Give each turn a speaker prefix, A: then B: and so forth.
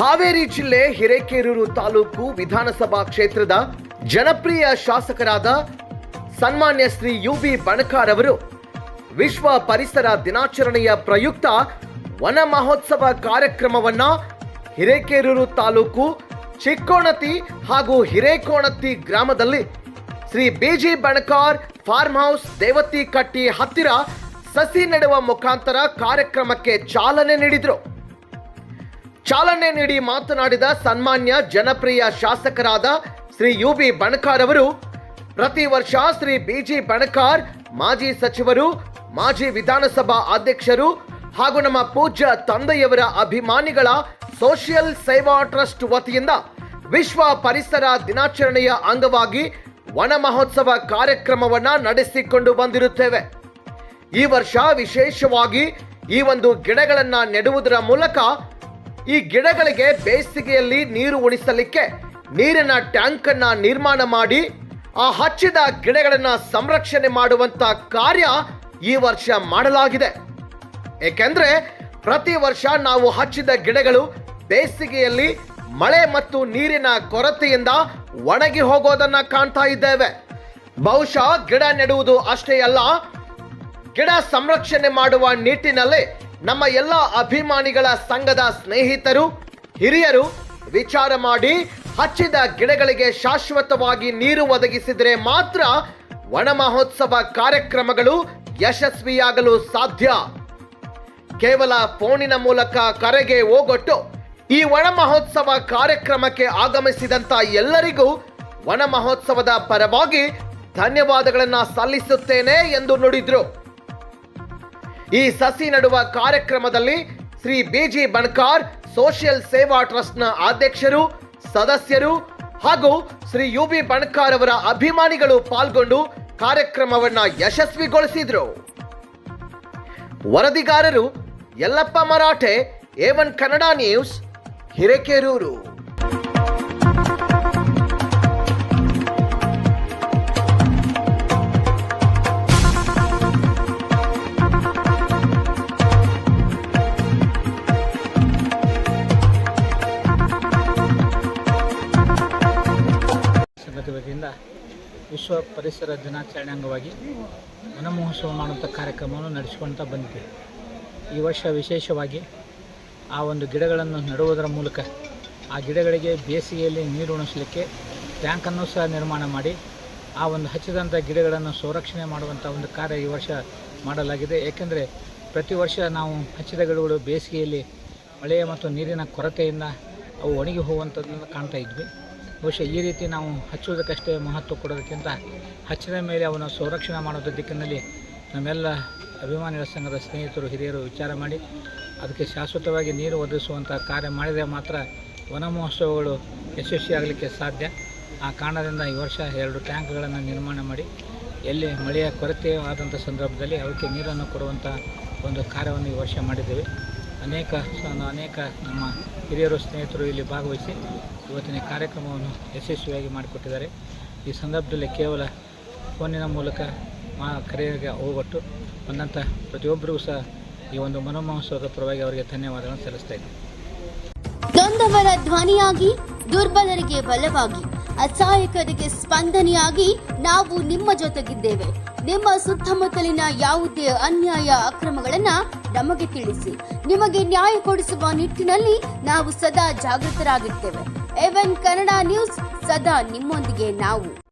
A: ಹಾವೇರಿ ಜಿಲ್ಲೆ ಹಿರೇಕೆರೂರು ತಾಲೂಕು ವಿಧಾನಸಭಾ ಕ್ಷೇತ್ರದ ಜನಪ್ರಿಯ ಶಾಸಕರಾದ ಸನ್ಮಾನ್ಯ ಶ್ರೀ ಯು ಬಿ ಬಣಕಾರ್ ಅವರು ವಿಶ್ವ ಪರಿಸರ ದಿನಾಚರಣೆಯ ಪ್ರಯುಕ್ತ ವನ ಮಹೋತ್ಸವ ಕಾರ್ಯಕ್ರಮವನ್ನ ಹಿರೇಕೆರೂರು ತಾಲೂಕು ಚಿಕ್ಕೋಣತಿ ಹಾಗೂ ಹಿರೇಕೋಣತಿ ಗ್ರಾಮದಲ್ಲಿ Shri BG Banakar farm house Devati ಕಟ್ಟಿ ಹತ್ತಿರ ಸಸಿ ನೆಡುವ ಮುಖಾಂತರ ಕಾರ್ಯಕ್ರಮಕ್ಕೆ ಚಾಲನೆ ನೀಡಿದರು. ಚಾಲನೆ ನೀಡಿ ಮಾತನಾಡಿದ ಸನ್ಮಾನ್ಯ ಜನಪ್ರಿಯ ಶಾಸಕರಾದ ಶ್ರೀ ಯು ಬಿ ಬಣಕಾರ್ ಅವರು, ಪ್ರತಿ ವರ್ಷ ಶ್ರೀ ಬಿಜಿ ಬಣಕಾರ್, ಮಾಜಿ ಸಚಿವರು, ಮಾಜಿ ವಿಧಾನಸಭಾ ಅಧ್ಯಕ್ಷರು ಹಾಗೂ ನಮ್ಮ ಪೂಜ್ಯ ತಂದೆಯವರ ಅಭಿಮಾನಿಗಳ ಸೋಷಿಯಲ್ ಸೇವಾ ಟ್ರಸ್ಟ್ ವತಿಯಿಂದ ವಿಶ್ವ ಪರಿಸರ ದಿನಾಚರಣೆಯ ಅಂಗವಾಗಿ ವನ ಮಹೋತ್ಸವ ಕಾರ್ಯಕ್ರಮವನ್ನು ನಡೆಸಿಕೊಂಡು ಬಂದಿರುತ್ತೇವೆ. ಈ ವರ್ಷ ವಿಶೇಷವಾಗಿ ಈ ಒಂದು ಗಿಡಗಳನ್ನು ನೆಡುವುದರ ಮೂಲಕ ಈ ಗಿಡಗಳಿಗೆ ಬೇಸಿಗೆಯಲ್ಲಿ ನೀರು ಉಣಿಸಲಿಕ್ಕೆ ನೀರಿನ ಟ್ಯಾಂಕ್ ಅನ್ನ ನಿರ್ಮಾಣ ಮಾಡಿ, ಆ ಹಚ್ಚಿದ ಗಿಡಗಳನ್ನ ಸಂರಕ್ಷಣೆ ಮಾಡುವಂತ ಕಾರ್ಯ ಈ ವರ್ಷ ಮಾಡಲಾಗಿದೆ. ಏಕೆಂದ್ರೆ ಪ್ರತಿ ವರ್ಷ ನಾವು ಹಚ್ಚಿದ ಗಿಡಗಳು ಬೇಸಿಗೆಯಲ್ಲಿ ಮಳೆ ಮತ್ತು ನೀರಿನ ಕೊರತೆಯಿಂದ ಒಣಗಿ ಹೋಗೋದನ್ನ ಕಾಣ್ತಾ ಇದ್ದೇವೆ. ಬಹುಶಃ ಗಿಡ ನೆಡುವುದು ಅಷ್ಟೇ ಅಲ್ಲ, ಗಿಡ ಸಂರಕ್ಷಣೆ ಮಾಡುವ ನಿಟ್ಟಿನಲ್ಲಿ ನಮ್ಮ ಎಲ್ಲ ಅಭಿಮಾನಿಗಳ ಸಂಘದ ಸ್ನೇಹಿತರು, ಹಿರಿಯರು, ವಿಚಾರ ಮಾಡಿ ಹಚ್ಚಿದ ಗಿಡಗಳಿಗೆ ಶಾಶ್ವತವಾಗಿ ನೀರು ಒದಗಿಸಿದರೆ ಮಾತ್ರ ವನ ಮಹೋತ್ಸವ ಕಾರ್ಯಕ್ರಮಗಳು ಯಶಸ್ವಿಯಾಗಲು ಸಾಧ್ಯ. ಕೇವಲ ಫೋನಿನ ಮೂಲಕ ಕರೆಗೆ ಹೋಗೊಟ್ಟು ಈ ವನ ಮಹೋತ್ಸವ ಕಾರ್ಯಕ್ರಮಕ್ಕೆ ಆಗಮಿಸಿದಂತ ಎಲ್ಲರಿಗೂ ವನ ಮಹೋತ್ಸವದ ಪರವಾಗಿ ಧನ್ಯವಾದಗಳನ್ನು ಸಲ್ಲಿಸುತ್ತೇನೆ ಎಂದು ನುಡಿದ್ರು. ಈ ಸಸಿ ನಡುವ ಕಾರ್ಯಕ್ರಮದಲ್ಲಿ ಶ್ರೀ ಬಿಜಿ ಬಣಕಾರ್ ಸೋಷಿಯಲ್ ಸೇವಾ ಟ್ರಸ್ಟ್ನ ಅಧ್ಯಕ್ಷರು, ಸದಸ್ಯರು ಹಾಗೂ ಶ್ರೀ ಯು ಬಿ ಬಣಕಾರ್ ಅವರ ಅಭಿಮಾನಿಗಳು ಪಾಲ್ಗೊಂಡು ಕಾರ್ಯಕ್ರಮವನ್ನ ಯಶಸ್ವಿಗೊಳಿಸಿದ್ರು. ವರದಿಗಾರರು Yallappa Marathe A one Kannada news, Hirekerur.
B: ಸಂಘದ ವಿಶ್ವ ಪರಿಸರ ದಿನಾಚರಣೆ ಅಂಗವಾಗಿ ವನ ಮಹೋತ್ಸವ ಮಾಡುವಂಥ ಕಾರ್ಯಕ್ರಮವನ್ನು ನಡೆಸ್ಕೊಳ್ತಾ ಬಂದಿದೆ ಈ ವರ್ಷ ವಿಶೇಷವಾಗಿ ಆ ಒಂದು ಗಿಡಗಳನ್ನು ನೆಡುವುದರ ಮೂಲಕ ಆ ಗಿಡಗಳಿಗೆ ಬೇಸಿಗೆಯಲ್ಲಿ ನೀರು ಉಣಿಸಲಿಕ್ಕೆ ಟ್ಯಾಂಕನ್ನು ಸಹ ನಿರ್ಮಾಣ ಮಾಡಿ ಆ ಒಂದು ಹಚ್ಚಿದಂಥ ಗಿಡಗಳನ್ನು ಸಂರಕ್ಷಣೆ ಮಾಡುವಂಥ ಒಂದು ಕಾರ್ಯ ಈ ವರ್ಷ ಮಾಡಲಾಗಿದೆ. ಏಕೆಂದರೆ ಪ್ರತಿ ವರ್ಷ ನಾವು ಹಚ್ಚಿದ ಗಿಡಗಳು ಬೇಸಿಗೆಯಲ್ಲಿ ಮಳೆಯ ಮತ್ತು ನೀರಿನ ಕೊರತೆಯಿಂದ ಅವು ಒಣಗಿ ಹೋಗುವಂಥದ್ದನ್ನು ಕಾಣ್ತಾ ಇದ್ವಿ. ಬಹುಶಃ ಈ ರೀತಿ ನಾವು ಹಚ್ಚುವುದಕ್ಕಷ್ಟೇ ಮಹತ್ವ ಕೊಡೋದಕ್ಕಿಂತ ಹಚ್ಚಿದ ಮೇಲೆ ಅವನ ಸಂರಕ್ಷಣೆ ಮಾಡೋದ್ರ ದಿಕ್ಕಿನಲ್ಲಿ ನಮ್ಮೆಲ್ಲ ಅಭಿಮಾನಿಗಳ ಸಂಘದ ಸ್ನೇಹಿತರು, ಹಿರಿಯರು ವಿಚಾರ ಮಾಡಿ ಅದಕ್ಕೆ ಶಾಶ್ವತವಾಗಿ ನೀರು ಒದಗಿಸುವಂಥ ಕಾರ್ಯ ಮಾಡಿದರೆ ಮಾತ್ರ ವನ ಮಹೋತ್ಸವಗಳು ಯಶಸ್ವಿಯಾಗಲಿಕ್ಕೆ ಸಾಧ್ಯ. ಆ ಕಾರಣದಿಂದ ಈ ವರ್ಷ ಎರಡು ಟ್ಯಾಂಕ್ಗಳನ್ನು ನಿರ್ಮಾಣ ಮಾಡಿ ಎಲ್ಲಿ ಮಳೆಯ ಕೊರತೆ ಆದಂಥ ಸಂದರ್ಭದಲ್ಲಿ ಅವಕ್ಕೆ ನೀರನ್ನು ಕೊಡುವಂಥ ಒಂದು ಕಾರ್ಯವನ್ನು ಈ ವರ್ಷ ಮಾಡಿದ್ದೇವೆ. ಅನೇಕ ಅನೇಕ ನಮ್ಮ ಹಿರಿಯರು, ಸ್ನೇಹಿತರು ಇಲ್ಲಿ ಭಾಗವಹಿಸಿ ಇವತ್ತಿನ ಕಾರ್ಯಕ್ರಮವನ್ನು ಯಶಸ್ವಿಯಾಗಿ ಮಾಡಿಕೊಟ್ಟಿದ್ದಾರೆ. ಈ ಸಂದರ್ಭದಲ್ಲಿ ಕೇವಲ ಫೋನಿನ ಮೂಲಕ ಮಾ ಕರೆಗೆ ಹೋಗೊಟ್ಟು ಬಂದಂಥ ಪ್ರತಿಯೊಬ್ಬರಿಗೂ ಸಹ ಈ ಒಂದು ಮನೋಮಹೋತ್ಸವದ ಪರವಾಗಿ ಅವರಿಗೆ ಧನ್ಯವಾದಗಳನ್ನು ಸಲ್ಲಿಸ್ತಾ ಇದ್ದೀನಿ.
C: ನೊಂದವರ ಧ್ವನಿಯಾಗಿ, ದುರ್ಬಲರಿಗೆ ಬಲವಾಗಿ, ಅಸಹಾಯಕರಿಗೆ ಸ್ಪಂದನೆಯಾಗಿ ನಾವು ನಿಮ್ಮ ಜೊತೆಗಿದ್ದೇವೆ. ನಿಮ್ಮ ಸುತ್ತಮುತ್ತಲಿನ ಯಾವುದೇ ಅನ್ಯಾಯ, ಅಕ್ರಮಗಳನ್ನ ನಮಗೆ ತಿಳಿಸಿ. ನಿಮಗೆ ನ್ಯಾಯ ಕೊಡಿಸುವ ನಿಟ್ಟಿನಲ್ಲಿ ನಾವು ಸದಾ ಜಾಗೃತರಾಗಿರ್ತೇವೆ. ಎವನ್ ಕನ್ನಡ ನ್ಯೂಸ್ ಸದಾ ನಿಮ್ಮೊಂದಿಗೆ ನಾವು.